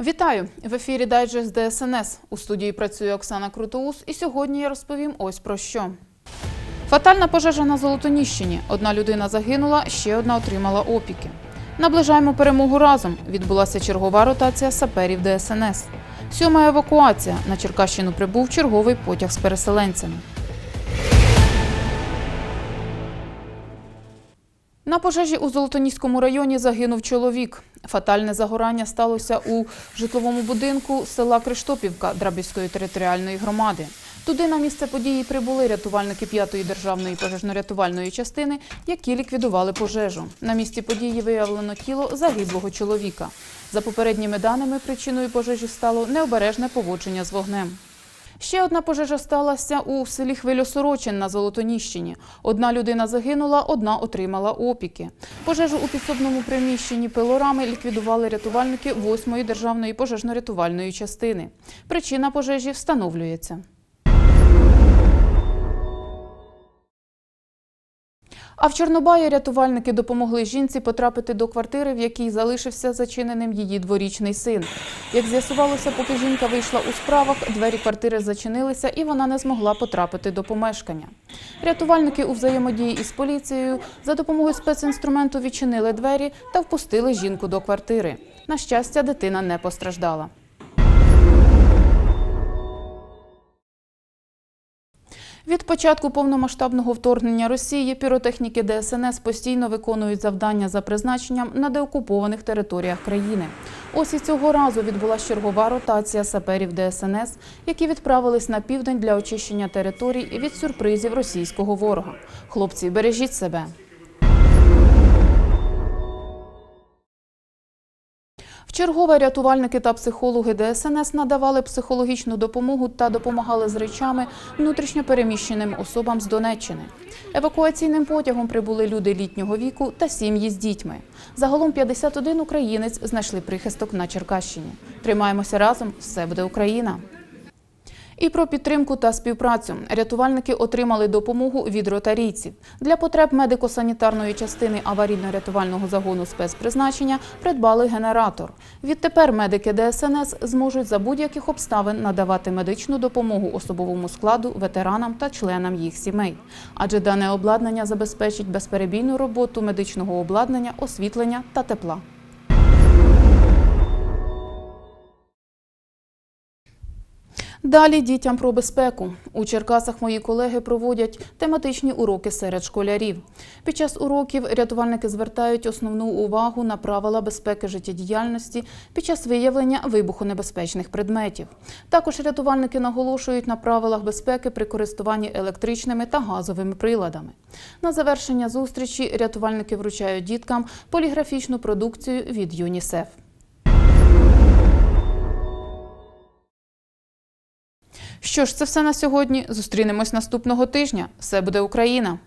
Вітаю! В ефірі Дайджест ДСНС. У студії працює Оксана Крутоус, і сьогодні я розповім ось про що. Фатальна пожежа на Золотоніщині. Одна людина загинула, ще одна отримала опіки. Наближаємо перемогу разом. Відбулася чергова ротація саперів ДСНС. Сьома евакуація. На Черкащину прибув черговий потяг з переселенцями. На пожежі у Золотоніському районі загинув чоловік. Фатальне загорання сталося у житловому будинку села Криштопівка Драбівської територіальної громади. Туди на місце події прибули рятувальники 5-ї державної пожежно-рятувальної частини, які ліквідували пожежу. На місці події виявлено тіло загиблого чоловіка. За попередніми даними, причиною пожежі стало необережне поводження з вогнем. Ще одна пожежа сталася у селі Хвильосорочин на Золотоніщині. Одна людина загинула, одна отримала опіки. Пожежу у підсобному приміщенні пилорами ліквідували рятувальники 8-ї державної пожежно-рятувальної частини. Причина пожежі встановлюється. А в Чорнобаї рятувальники допомогли жінці потрапити до квартири, в якій залишився зачиненим її дворічний син. Як з'ясувалося, поки жінка вийшла у справах, двері квартири зачинилися і вона не змогла потрапити до помешкання. Рятувальники у взаємодії із поліцією за допомогою спецінструменту відчинили двері та впустили жінку до квартири. На щастя, дитина не постраждала. Від початку повномасштабного вторгнення Росії піротехніки ДСНС постійно виконують завдання за призначенням на деокупованих територіях країни. Ось і цього разу відбулася чергова ротація саперів ДСНС, які відправились на південь для очищення територій від сюрпризів російського ворога. Хлопці, бережіть себе. Вчергове рятувальники та психологи ДСНС надавали психологічну допомогу та допомагали з речами внутрішньопереміщеним особам з Донеччини. Евакуаційним потягом прибули люди літнього віку та сім'ї з дітьми. Загалом 51 українець знайшли прихисток на Черкащині. Тримаємося разом, все буде Україна. І про підтримку та співпрацю рятувальники отримали допомогу від ротарійців. Для потреб медико-санітарної частини аварійно-рятувального загону спецпризначення придбали генератор. Відтепер медики ДСНС зможуть за будь-яких обставин надавати медичну допомогу особовому складу, ветеранам та членам їх сімей. Адже дане обладнання забезпечить безперебійну роботу медичного обладнання, освітлення та тепла. Далі дітям про безпеку. У Черкасах мої колеги проводять тематичні уроки серед школярів. Під час уроків рятувальники звертають основну увагу на правила безпеки життєдіяльності під час виявлення вибухонебезпечних предметів. Також рятувальники наголошують на правилах безпеки при користуванні електричними та газовими приладами. На завершення зустрічі рятувальники вручають діткам поліграфічну продукцію від ЮНІСЕФ. Що ж, це все на сьогодні. Зустрінемось наступного тижня. Все буде Україна!